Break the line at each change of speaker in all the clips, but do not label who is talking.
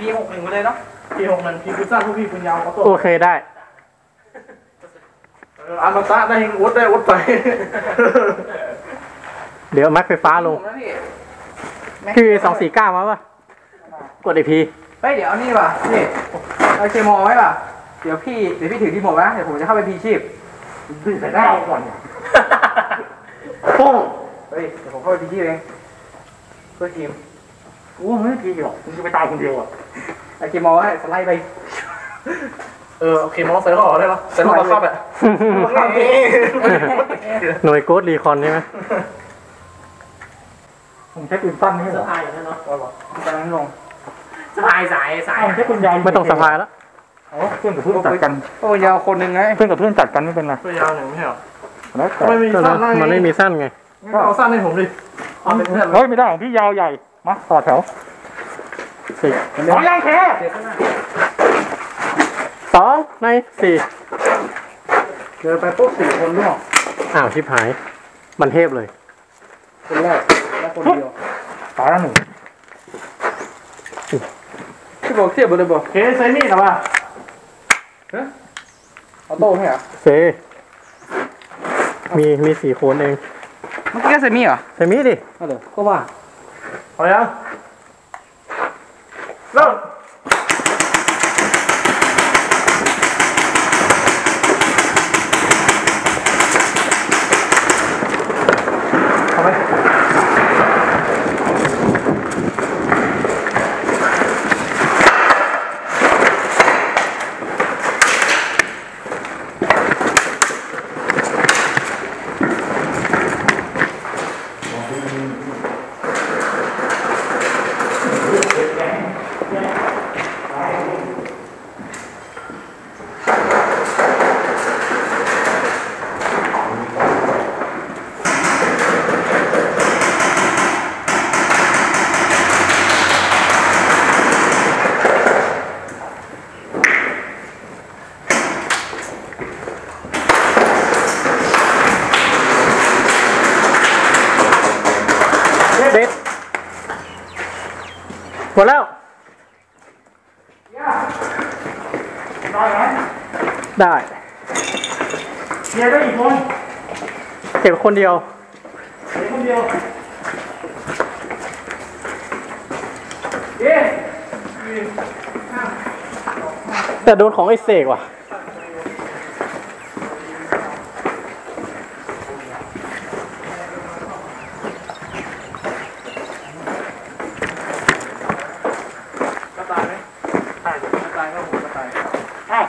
ปีหกหนึ่งมาเลยเนาะ
พี่หกมันพี่คุณสั้นพวกพี่คุณยาวเขาโต
โอเคได้
เอออันมาตะได้ยังอดได้อดไป
เดี๋ยวแม็กไฟฟ้าลง
ผมนะพี่
คือสองสี่เก้ามาป่ะ กดไอพี
เฮ้ยเดี๋ยวเอานี่ป่ะ นี่เอาเคมอไว้ป่ะ เดี๋ยวพี่เดี๋ยวพี่ถือที่ผมนะ เดี๋ยวผมจะเข้าไปพีชีพ
พี่ใส่ได้ก่อนโป้ง
เฮ้ย เดี๋ยวผมเข้าไปพีชีพเองเพื่อทีม
โอ้ไม่ดีหรอกมึงจะไปตายคนเดียวอะ
เอาเคมอไว้สไลด์ไป
เออโอเคมองใส่แล้วออกได้ปะใส่แล้วออกเข้าไป
หน่วยโกดรีคอนใช่ไหม
ผมใช้ปืนสั้นนี่เหรอสะพายอย่างนั้นเนาะ
ตอนนั้นลง
สะพายสายสายผมใช้ปืนยาว
ไม่ต้องสะพายแล้ว
อ๋อเพื่อนกับเพื่อนจัดกัน
โอ้ยาวคนหนึ่งไง
เพื่อนกับเพื่อนจัดกันไม่เป็นไรเพื่อนยาวหนึ่งไม่ใช่หรอแล้วแต่
ก็มันไม่มีสั้นไง
ก็เอาสั้นให้ผมดิเอาเป็นเพื่อนเฮ้ยไม่ได้ของพี่ยาวใหญ่ มาต่อแถว
สี่
สองยางแค่
สองในสี่
เจอไปปุ๊บสี่คนร่วง
อ้าวชิบหาย มันเทพเลย
คนแรกและคนเดียว
ตายแล้วหนึ่ง
พี่บอกเทียบเลยบอก
เคสใช้มีดหรอวะ
เอาโต้ไหมเหรอ
เซมีมีสี่คนเอง
เมื่อกี้ก็เซมี่เหรอ
เซมิดิ
เอาเลยก็ว่า
พอยังเริ่ม
เอาไป เด็ดหมดแล้ว
ได้ไหม
ได้
เชียร์ได้อีกคน
เก็บคนเดียว
เชียร์คนเดียวเย้
แต่โดนของไอเสกว่ะ
กระต่ายไหมใช่กระต่ายครับผมกระต่ายอ้าว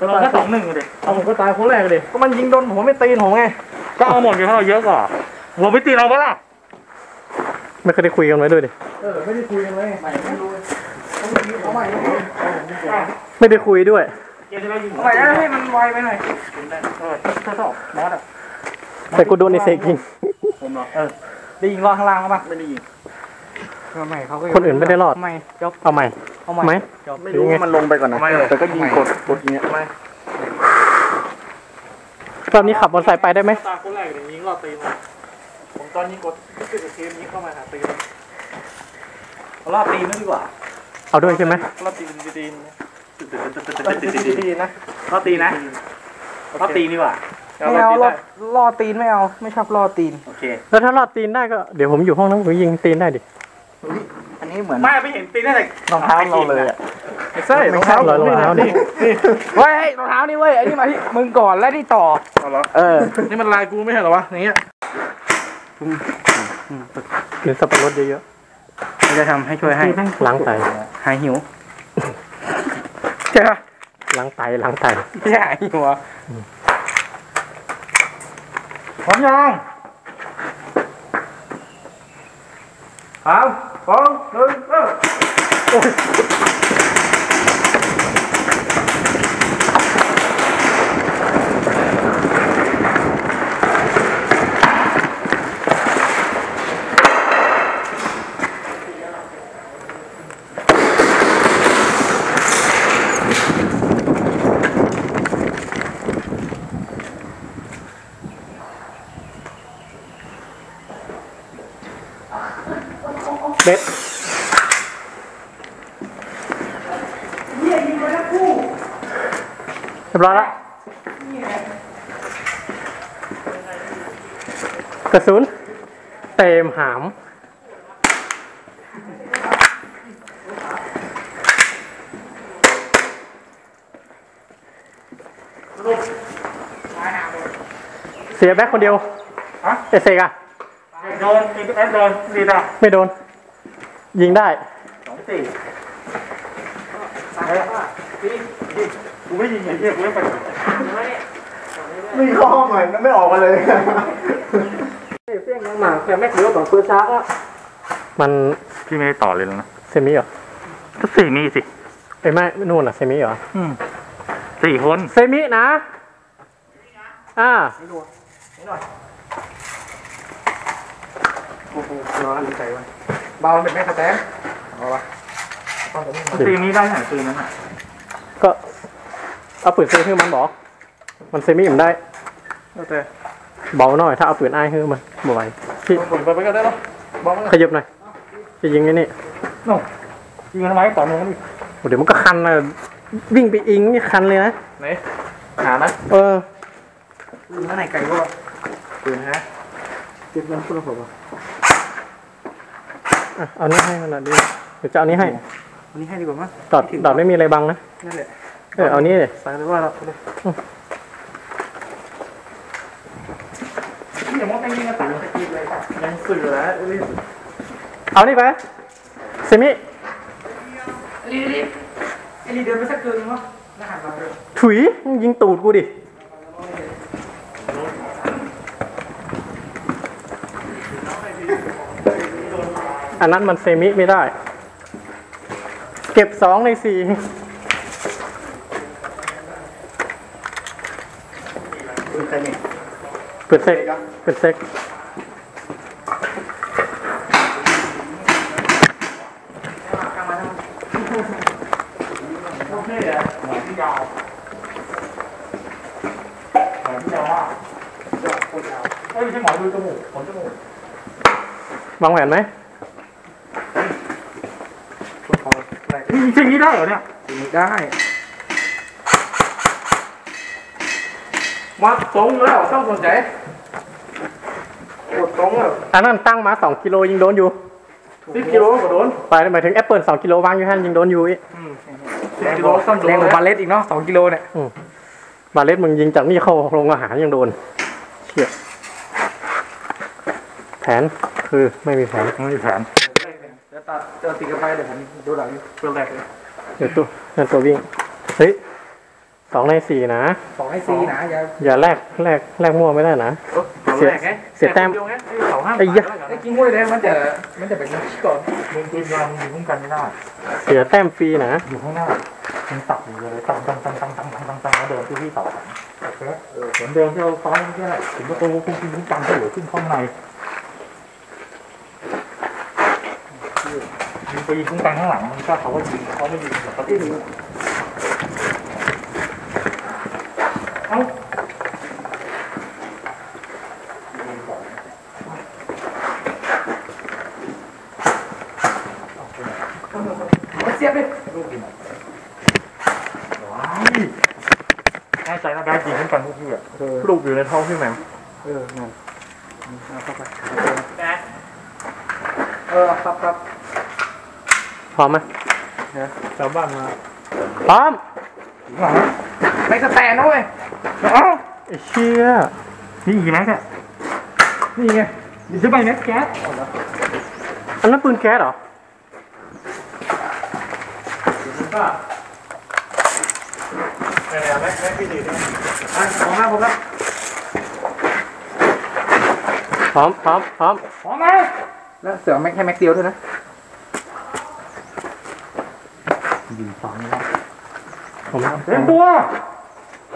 กระต่ายแค่สอง หนึ่งเลยเอาผมกระต่ายคนแรกเลยก็มันยิงโดนหัวไม่ตีนผมไงก็เอาหมดอยู่เพราะเราเยอะกว่าหัวไม่ตีเราปะล่ะ
ไม่เคยได้คุยกันไว้ด้วยดิ
เออไม่ได้คุยกันเลยไม่รู้
เอาใหม่
ไม่ได้คุยด้วย
เกมจะได้ยิง
เอาใหม่แล้วให้มันไวไปหน่อย
เออถ้าชอบมอสอะ
แต่กูโดนไอเสกยิง
ผมเหรอเออ
ได้ยิงรอข้างล่างป่ะ
ไม่ได้ยิง
เอาใหม่เขาก็
คนอื่นไม่ได้รอด
เอาใหม่จบ
เอาใหม่
เอาใหม่
ไหม
ไม่รู้ว่ามันลงไปก่อนนะแต่ก็ยิงกดกดเงี้ย ไม่
รอบนี้ขับมอเตอร์ไซค์ไปได้ไหม
ตาคนแรกเลยยิงรอตีมาผมตอนยิงกดที่สุดเกมนี้เข้ามาหาตี
เอารอตีนไม่ดีกว่า
เอาด้วยใช่ไหม
รอดตีนตีน
ตีนนะ
รอดตีนะรอดตีนี่ว่ะ
ไม่เอารอบล่อตีนไม่เอา ไม่ชอบล่อตีน
โอเค
แล้วถ้ารอดตีนได้ก็เดี๋ยวผมอยู่ห้องนั้นผมยิงตีนได้ดิ
อันนี้เหมือน
ไม่ไม่เห็นตีนได้แต่
รองเท้าเราเลยอะ
ไม่ใช่รองเท้าร
อยรองเท้านี่
เฮ้ยรองเท้านี่เว้ยไอ้นี่มาที่มึงก่อนแล้วนี่ต่อ
เอาเหรอ
เออ
นี่มันลายกูไม่ใช่เหรอวะอย่างเงี้ย
กินสับปะรดเยอะ
จะทำให้ช่วยให้
ๆล้างไต
หายหิวใช่ปะ
ล้างไตล้างไต
ไม่ใช่หายหิวอะ
พร้อมยังสามสองหนึ่งเริ่ม
รียบร้อยแล้วกระสุนเต็มหาม เสียแบ็คคนเดียว
ฮะ
เอเซกอะ
โดนตีเอสโดนดีดอะ
ไม่โดน ยิงได้
สองสี่ กูไม่ยิงไอ้เหี้ยกูไม่ไป
มีข้อห้องหน่อยมันไม่ออกมาเลย
เสี้ยงยังหมากแต่แม็กเดียวของเฟิร์สชาร์กอะมัน
พี่ไม่ได้ต่อเลยแล้วนะ
เซมิเหรอ
ก็สี่มีสิ
เอ้ยไม่นู่นอะเซมิเหรอ
อืมสี่คน
เซมินะอ่า
โอ้โหร้อนใจวะเบาเป็นแม่สแตนเอาวะ
สี่มีได้ไหนปืนนั้นอะ
ก็ เอาปืนเซมิคือมันบอกมันเซมิมันได้
โอเค
เบาหน่อย ถ้าเอาปืนไอ้ายคือมันบ่ไหวพี่
ผมไปไปก็ได้หรอบอกมา
ขยับหน่อยจะยิงไอ้นี่
ยิงกันไหมต่อหนึ่งนี่
โอ้เดี๋ยวมันก็คันเลยวิ่งไปอิงนี่คันเลยนะ
ไหนหานะ
เออ
ปืนข้างในไกลก็ปืนฮะปืนมันพูดผมอะ
อะเอานี้ให้มันหน่อยดิเดี๋ยวจะเอานี้ให้
วันนี้ให้ดีกว่ามั้ง
ดอดดอดไม่มีอะไรบังนะ
นั่นแหละ
เออเอานี้เลย
ใส่เลยว่าเราเลยเดี๋ยวมองไปยิงกระตังตะกี้เลยยังสื่อแล้วรีบ
เอานี่ไปเซมิ
รีบรีบไอ้นี่เดินไปสักเกินมั้งน่าหันมาเลย
ถุยมึงยิงตูดกูดิอันนั้นมันเซมิไม่ได้ เก็บสองในสี่
เป็
นเซ็กเป็นเซ็ก
วา
งแหวนไหม
อ
ย่างนี้ได้เหรอเนี่ย
ได้ มาตรงแล้วต้องสนใจกดตรงแล้ว
อันนั้นตั้งมาสองกิโลยิงโดนอยู่
สิบกิโลก็โดน
ไปหมายถึงแอปเปิลสองกิโลวางอยู่ท่านยิงโดนอยู่อีก
แรงกว่าแรงกว่าบาเลตอีกเนาะสองกิโลเนี่ย
บาเลสมึงยิงจากนี่เข้าโรงอาหารยังโดนเชี่ยแผนคือไม่มีแผน
ไม่มีแผน
เดี๋ยวตัดเจอติดกันไปเดี๋ยวผมดูหลังเพื่อแรกเลย
เดี๋ยวตัวนั่นตัววิ่งเฮ้ยส องในสี่นะ
สองให้ซีนะอย่า
อย่าแลกแลกแลกมั่วไม่ได้นะ เสียเสียแต้ม
สองห้า
ไอ้ยะ
ไอ้กิ้งห้วยเลยมันจะมันจะเป็นก่อน
มึงปืนยาวมึงยิงคุ้มกันไม่ได้
เสียแต้มฟรีนะ
อยู่ข้างหน้ามึงตักอยู่เลยตั้งตั้งตั้งตั้งตั้งตั้งตั้งตั้งแล้วเดินที่ที่ต่อเออเหมือนเดิมที่เราซ้อมเมื่อกี้แหละถึงประตูคุ้มคุ้มกันก็เหลือขึ้นข้างในยิงไปยิงคุ้มกันข้างหลังมันก็เขาก็ยิงเขาไม่ยิงเขาที่ดูเอ้า
มันเสียบ ดิ
แน่ใจนะได้ยิงคุ้มกันทุกที่อะ
ลูกอยู่ในท้องพี่แหม่ม
เออนั่นเอาเข้าไปเออครับครับ
พร้อมไหม
ชาวบ้านมา
พร้อม
ไม่สแตนนะเว้ย
เอ้า
ไอ้เชี่ย
นี่กี่แม็กเนี่ย
นี่ไง
ดิจะไปแม็กแก๊ส
อันนั้นปืนแก๊สเหรอ
แม็กแม็กพี่ดีนะ
อะของหน้าผมครับ
พร้อมพร้อมพร้อม
พร้อมไหม
แล้วเสือแม็กแค่แม็กเดียวเท่านั้น
ยิงฟังนะ
ผม
เต็มตัว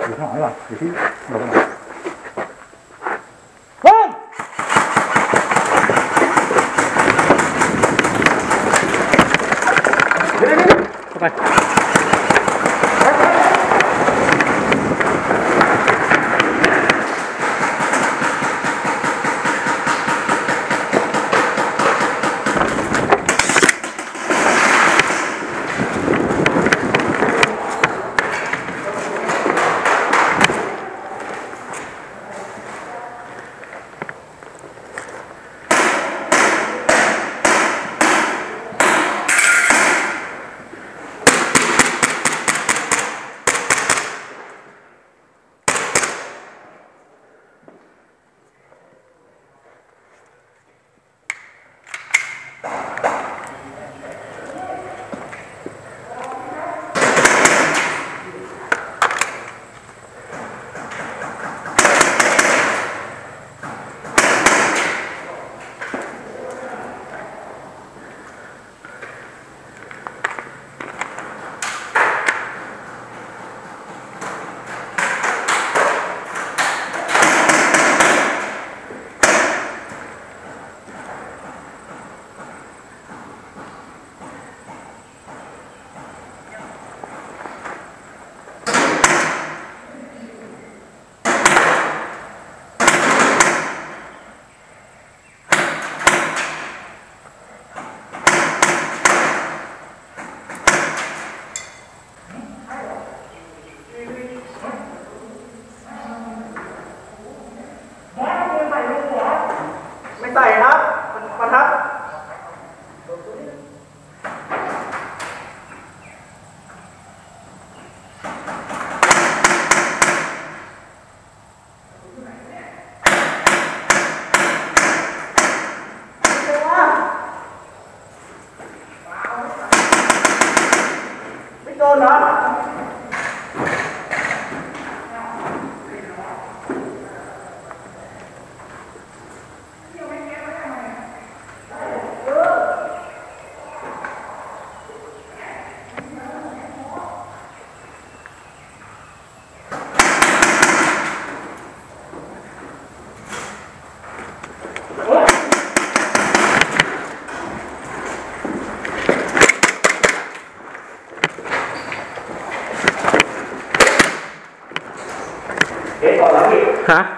อยู่ข้างหลังก่อนอยู่ที่เราไปไหนเ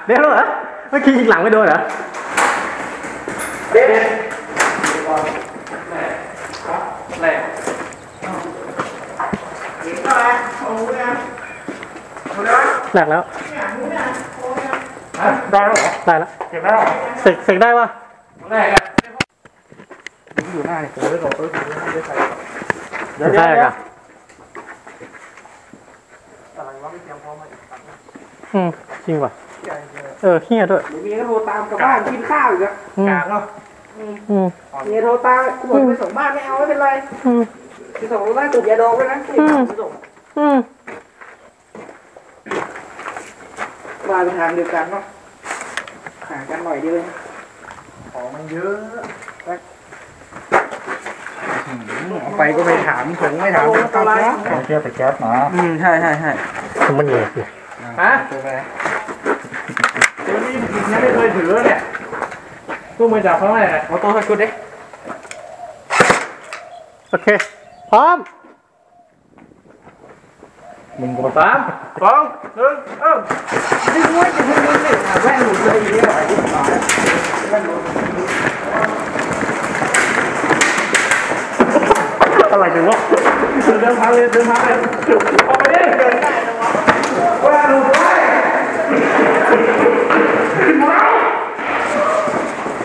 เดี๋
ยวเหรอเมื่อกี้ยิงหลังไม่โดนเหรอ
เด็ดแหลกเห็นอะไรโอ้ยเอาเลย
แหลกแล้ว
ได้แล้วเหรอ
ได้แล้ว
เก็บได้แล้วเหรอ
เสกเสกได้ปะ
แหลกอะอยู่หน้าเนี่ยผมเลยบอกเออผมไม่ได้ใส่
เดี๋ยว
ใช่
เดี๋ยว
กัน
อะไรวะไม่เตรียมพร้ อมมาอีกครั้ง
อืมจริงว่ะ
ใหญ่เลย
เออเฮียด้วย
เดี๋ยวเมียก็โทรตามกลับบ้านกินข้าวอีกอะ
อืม
กากเนาะ
อืม
เมียโทรตามกูบอกไปส่งบ้านไม่เอาไม่เป็นไร
อืม
ไปส่งรถได้ตุกยาดองด้วยนะไม่ได้ไปส่ง
อืม
บ้านไปทางเดียวกันเนาะห่างกันหน่อยเดียวเองของมันเยอะเอาไปก็ไม่ถามผมไม่ถามผมอะไร
เอาเชือกไปแก๊สมา
อืมใช่ใช่ใช่
คือมันเหนื่อยสิ
ฮะ
เดี๋ยวนี้ยังไม่เคยถือเนี่ยตู้มือจับเขาไหน
เอาตัวให้กูดิ
โอเค พร้อม
มึงกดสามสองหนึ่งเออ
ดึงไว้ดึงไว้ดึงดึงแว่นหลุดเลยอย่างเงี้ยหน่อยดิแว่นหลุด
อะไรกันวะเดินทางเลยเดินทางเลยออกไปดิ เดินได้
แว่นหลุดไว้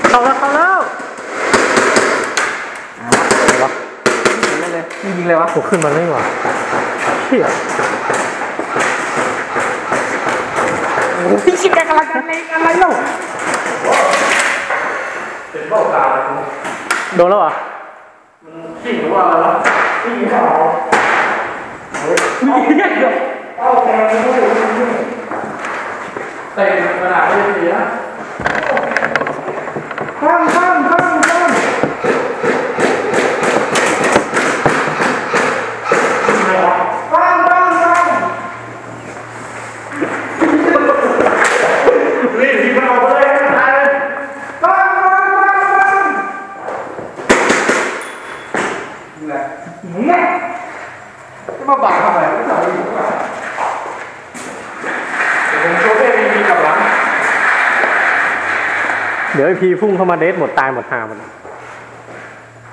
เข้าแล้วเข้าแล้ว
ยิงเลยยิงเลยวะ
โอ้ขึ้นมาเลยว่ะเฮีย
พี่ชิคกำลังจะเล็งอะไรเล่า
เป็นเบ้าตา
โดนแล้วอะ
ขี้หรือว่าอะไรวะขี้เขา
เอาแทงด้ย
เตะกระดาษไม่ได้ดีนะ
ข้ามข้ามข้ามข้าม
ไม่หรอก
ข้ามข้ามข้าม
นี่ที่มันออกไปเลยตายเลย
ข้ามข้ามข้ามข้ามนี่แหละเนี่ยจะมาบังทำไมไม่ใส่อยู่ข้างหลัง
ผมโชว์เองมีกับหลัง
เดี๋ยวไอพีพุ่งเข้ามาเดทหมดตายหมดหาหมด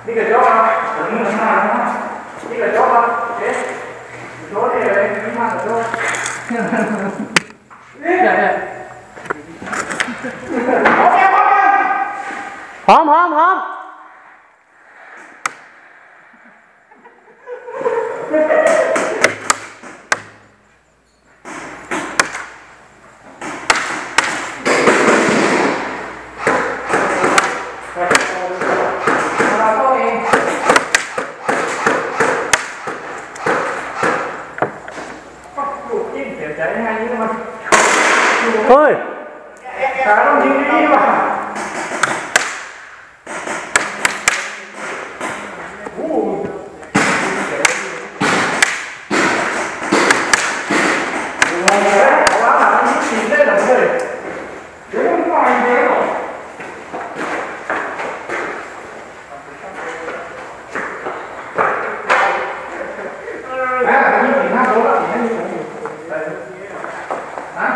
นี่กระจกอะผมนี่มันมานี่กระจกอะเอ๊ะโชว์เองเลยนี่มากระจก
เนี่ยเนี่ย
พร้อมพร้อมพร้อม
เราเข้าเอง
ลูก จิ้มเสียใจยังไงนี่มัน
เฮ้ย
ขาต้องยิงดีๆว่ะโอ้โหเอาละหลังนี้ฉีดได้หรอเลยเดี๋ยวมันไปเดี๋ยว
แม่ยี่สิบห้าโลแล้วนี่ผมอยู่ฮะ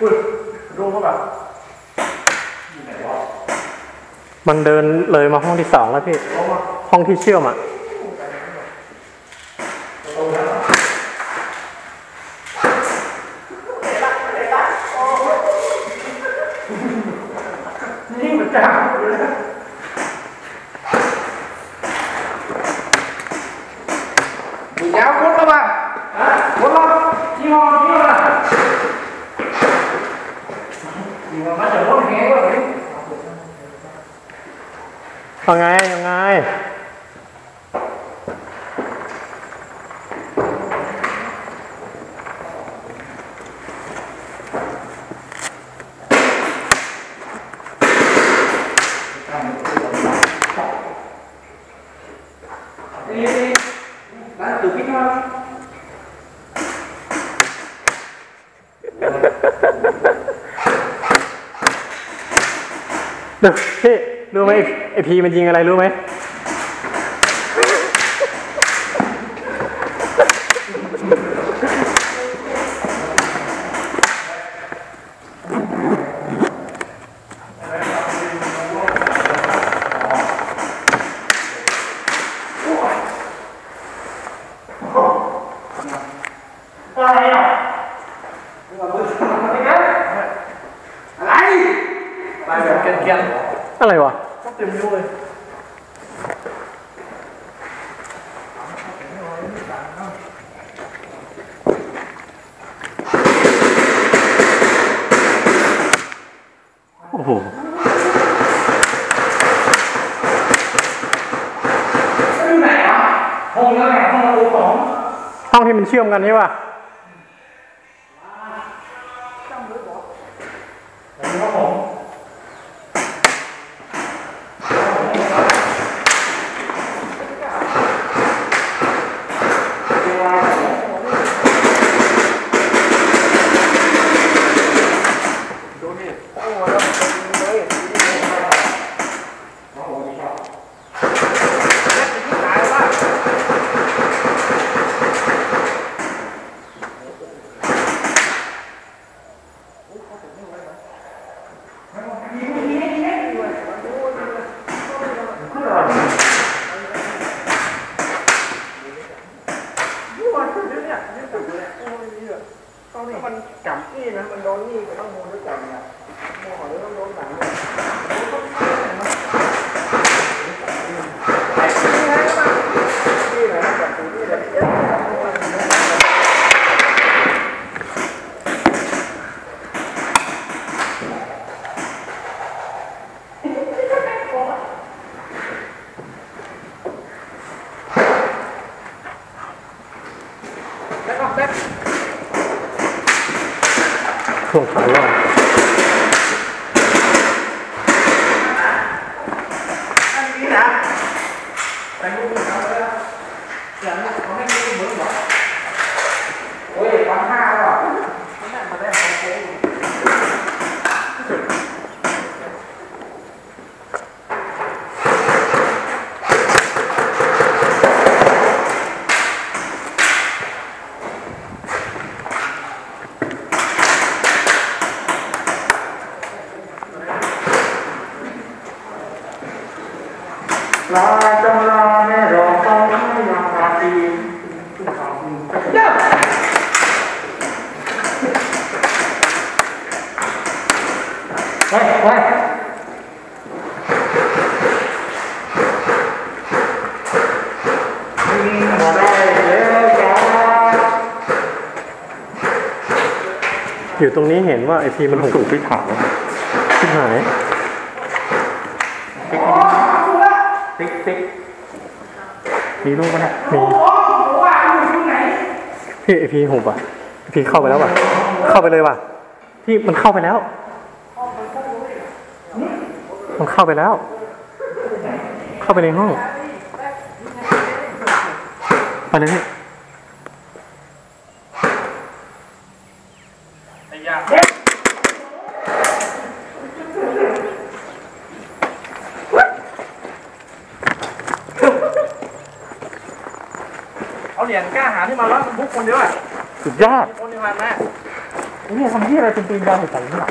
อุ้ยดูเขาแบบ
มันเดินเลยมาห้องที่สองแล้วพี่ ห้องที่เชื่อมอะ
ยิ่งเหมือนกันเลยนะ
บุญยาวพุทธแล้วป่ะ
ฮะคนละยี่ห้อยี่ห้อละยี่ห้อมาจากรถแห่ก็เลย
ยังไงยังไง
นี่นี่ร้านตู่พี่น้อง
เดี๋ยว พี่รู้ไหมไอพีมันยิงอะไรรู้ไหม
อะไรอะ
อะไรตายแบบเกรียน
อะไรวะ
ต้องเต็มนิ้วเลย
โอ้โห
อยู่ไหนวะ
ห้องนั้นแหละห้องโอสอง
ห้องที่มัน เชื่อมกันใช่ป่ะ่
อน
เนี่ยเนี่ยเนี่ยจั
บเนี่
ยโอ้ยนี่ย
ต้องนี่มันจับนี่นะมันโดนนี่ไปต้องโมนด้วยกันเนี่ยโมหอด้วยต้องโดนหนังเนี่ยนี่นะแบบนี้เลย แล้วก็แป๊บ
ช่วงขาล่าง
อันนี้นะแต่ลูกมือเขาเลยเสียงเขาไม่มีมือหรอโอ้ยวันห้าหรอไม่ได้มาได้ของโค้ง
ลาจำลาแม่รอฟังยังราตรี
เจ้า ไปไปมาได้แล้วจ้า
อยู่ตรงนี้เห็นว่าไอพีมันหก
สูบที่ถาม
ชิบหาย
ติ๊กติ๊กมีรูปไหม
มี
โอ้โหว่าอยู่ตรงไหน
พี่ไอพีหกอะพีเข้าไปแล้วป่ะ เข้าไปเลยว่ะ พี่มันเข้าไปแล้ว มัน เข้าไปแล้ว เข้าไปในห้องไปเลยพี่
ไอ้ยา
เอาเหรียญกล้าหาที่มาแล้วมันบุกคนเดียวอะ
สุดยอด
คนที่มาแม่
นี่ทำที่อะไรเป็นปืนยาวใส่ๆนี่หรอ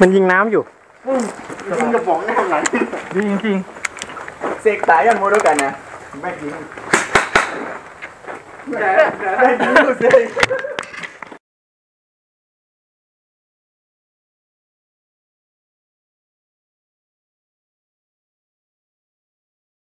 มันยิงน้ำอยู่
ยิงกระป๋องหน้าหลัง
ดีจริง
เสกตายกันหมดด้วยกันนะแม่ยิงแต่แต่ได้ยิงดูสิ